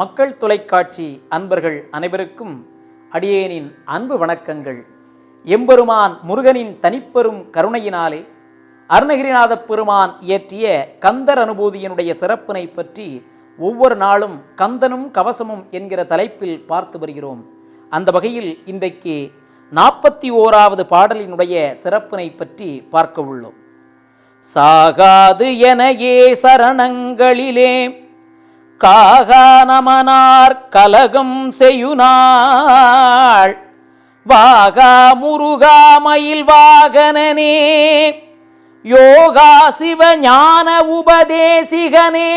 மக்கள் தொலைக்காட்சி அன்பர்கள் அனைவருக்கும் அடியேனின் அன்பு வணக்கங்கள். எம்பெருமான் முருகனின் தனிப்பெரும் கருணையினாலே அருணகிரிநாதப் பெருமான் இயற்றிய கந்தர் அனுபூதியினுடைய சிறப்பினை பற்றி ஒவ்வொரு நாளும் கந்தனும் கவசமும் என்கிற தலைப்பில் பார்த்து வருகிறோம். அந்த வகையில் இன்றைக்கு நாற்பத்தி ஓராவது பாடலினுடைய சிறப்பினை பற்றி பார்க்க உள்ளோம். சாகாது ஏ சரணங்களிலே காகானமனார் கலகம் செய்யுனாள். வாகா முருகா மயில் வாகனனே யோகா சிவ ஞான உபதேசிகனே.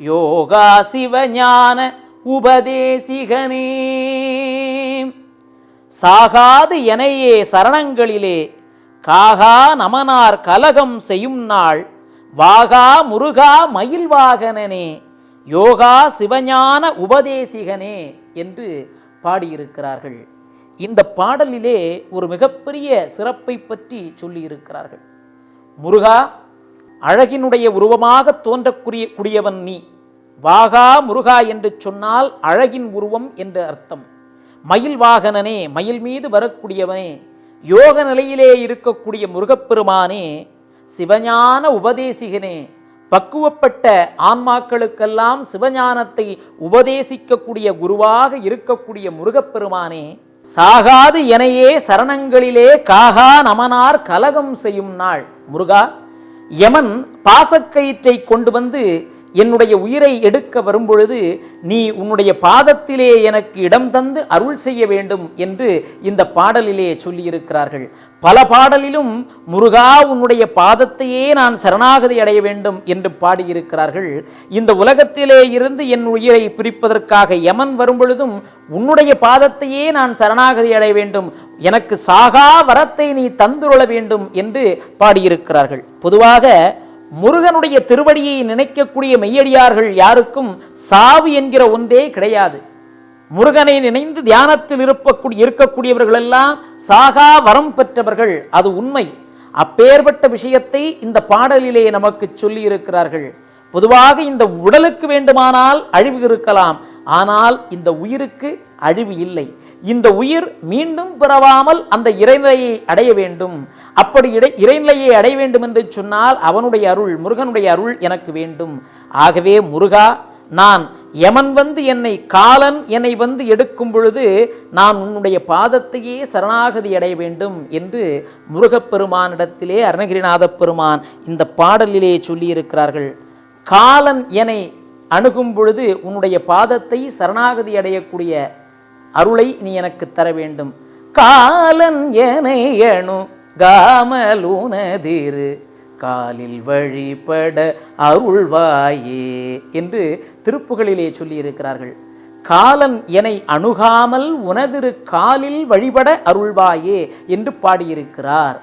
யோகா சிவ ஞான உபதேசிகனே. சாகாது எனையே சரணங்களிலே காகா நமனார் கலகம் செய்யும் நாள் வாகா முருகா மயில் வாகனனே யோகா சிவஞான உபதேசிகனே என்று பாடியிருக்கிறார்கள். இந்த பாடலிலே ஒரு மிகப்பெரிய சிறப்பை பற்றி சொல்லியிருக்கிறார்கள். முருகா அழகினுடைய உருவமாக தோன்றக்கூடிய கூடியவன் நீ. வாகா முருகா என்று சொன்னால் அழகின் உருவம் என்று அர்த்தம். மயில் வாகனனே மயில் மீது வரக்கூடியவனே யோக நிலையிலே இருக்கக்கூடிய முருகப்பெருமானே சிவஞான உபதேசிகனே பக்குவப்பட்ட ஆன்மாக்களுக்கெல்லாம் சிவஞானத்தை உபதேசிக்கக்கூடிய குருவாக இருக்கக்கூடிய முருகப்பெருமானே சாகாது எனையே சரணங்களிலே காகா நமனார் கலகம் செய்யும் நாள். முருகா யமன் பாசக்கயிற்றை கொண்டு வந்து என்னுடைய உயிரை எடுக்க வரும்பொழுது நீ உன்னுடைய பாதத்திலே எனக்கு இடம் தந்து அருள் செய்ய வேண்டும் என்று இந்த பாடலிலே சொல்லியிருக்கிறார்கள். பல பாடலிலும் முருகா உன்னுடைய பாதத்தையே நான் சரணாகதி அடைய வேண்டும் என்று பாடியிருக்கிறார்கள். இந்த உலகத்திலே இருந்து என் உயிரை பிரிப்பதற்காக யமன் வரும்பொழுதும் உன்னுடைய பாதத்தையே நான் சரணாகதி அடைய வேண்டும். எனக்கு சாகா வரத்தை நீ தந்துருள வேண்டும் என்று பாடியிருக்கிறார்கள். பொதுவாக முருகனுடைய திருவடியை நினைக்கக்கூடிய மெய்யடியார்கள் யாருக்கும் சாவு என்கிற ஒன்றே கிடையாது. முருகனை நினைந்து தியானத்தில் இருப்பக்கூடிய இருக்கக்கூடியவர்கள் எல்லாம் சாகா வரம் பெற்றவர்கள். அது உண்மை. அப்பேற்பட்ட விஷயத்தை இந்த பாடலிலே நமக்கு சொல்லி இருக்கிறார்கள் பொதுவாக இந்த உடலுக்கு வேண்டுமானால் அழிவு இருக்கலாம். ஆனால் இந்த உயிருக்கு அழிவு இல்லை. இந்த உயிர் மீண்டும் பிறவாமல் அந்த இறைநிலையை அடைய வேண்டும். அப்படி இடை இறைநிலையை அடைய வேண்டும் என்று சொன்னால் அவனுடைய அருள் முருகனுடைய அருள் எனக்கு வேண்டும். ஆகவே முருகா நான் யமன் வந்து என்னை காலன் என்னை வந்து எடுக்கும் பொழுது நான் உன்னுடைய பாதத்தையே சரணாகதி அடைய வேண்டும் என்று முருகப்பெருமானிடத்திலே அருணகிரிநாத பெருமான் இந்த பாடலிலே சொல்லியிருக்கிறார்கள். காலன் என்னை அணுகும் பொழுது உன்னுடைய பாதத்தை சரணாகதி அடையக்கூடிய அருளை நீ எனக்கு தர வேண்டும். காலன் எனை அணு காமலுனதிரு காலில் வழிபட அருள்வாயே என்று திருப்புகளிலே சொல்லியிருக்கிறார்கள். காலன் என்னை அணுகாமல் உனதிரு காலில் வழிபட அருள்வாயே என்று பாடியிருக்கிறார்.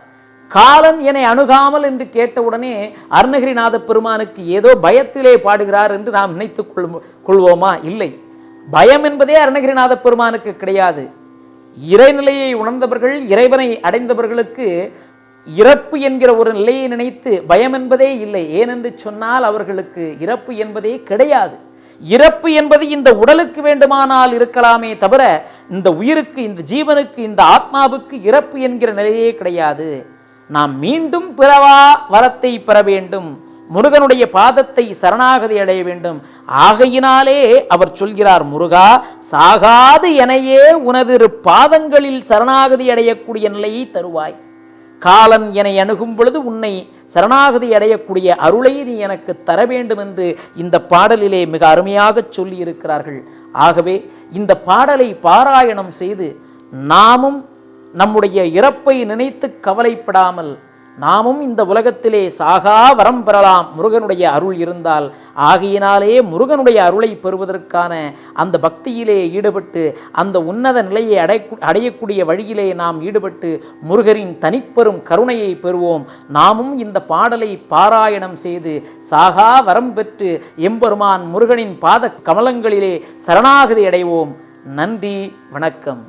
காலன் என்னை அணுகாமல் என்று கேட்டவுடனே அருணகிரிநாத பெருமானுக்கு ஏதோ பயத்திலே பாடுகிறார் என்று நாம் நினைத்துக் கொள் கொள்வோமா? இல்லை. பயம் என்பதே அருணகிரிநாத பெருமானுக்கு கிடையாது. இறைநிலையை உணர்ந்தவர்கள் இறைவனை அடைந்தவர்களுக்கு இறப்பு என்கிற ஒரு நிலையை நினைத்து பயம் என்பதே இல்லை. ஏனென்று சொன்னால் அவர்களுக்கு இறப்பு என்பதே கிடையாது. இறப்பு என்பது இந்த உடலுக்கு வேண்டுமானால் இருக்கலாமே தவிர இந்த உயிருக்கு இந்த ஜீவனுக்கு இந்த ஆத்மாவுக்கு இறப்பு என்கிற நிலையே கிடையாது. நாம் மீண்டும் பிறவா வரத்தை பெற வேண்டும். முருகனுடைய பாதத்தை சரணாகதி அடைய வேண்டும். ஆகையினாலே அவர் சொல்கிறார் முருகா சாகாது எனையே உனது பாதங்களில் சரணாகதி அடையக்கூடிய நிலையை தருவாய். காலன் என்னை அணுகும் பொழுது உன்னை சரணாகதி அடையக்கூடிய அருளை நீ எனக்கு தர வேண்டும் என்று இந்த பாடலிலே மிக அருமையாக சொல்லியிருக்கிறார்கள். ஆகவே இந்த பாடலை பாராயணம் செய்து நாமும் நம்முடைய இறப்பை நினைத்து கவலைப்படாமல் நாமும் இந்த உலகத்திலே சாகா வரம் பெறலாம். முருகனுடைய அருள் இருந்தால் ஆகையினாலே முருகனுடைய அருளை பெறுவதற்கான அந்த பக்தியிலே ஈடுபட்டு அந்த உன்னத நிலையை அடை அடையக்கூடிய வழியிலே நாம் ஈடுபட்டு முருகரின் தனிப்பெரும் கருணையை பெறுவோம். நாமும் இந்த பாடலை பாராயணம் செய்து சாகா வரம் பெற்று எம்பெருமான் முருகனின் பாத கமலங்களிலே சரணாகதி அடைவோம். நன்றி வணக்கம்.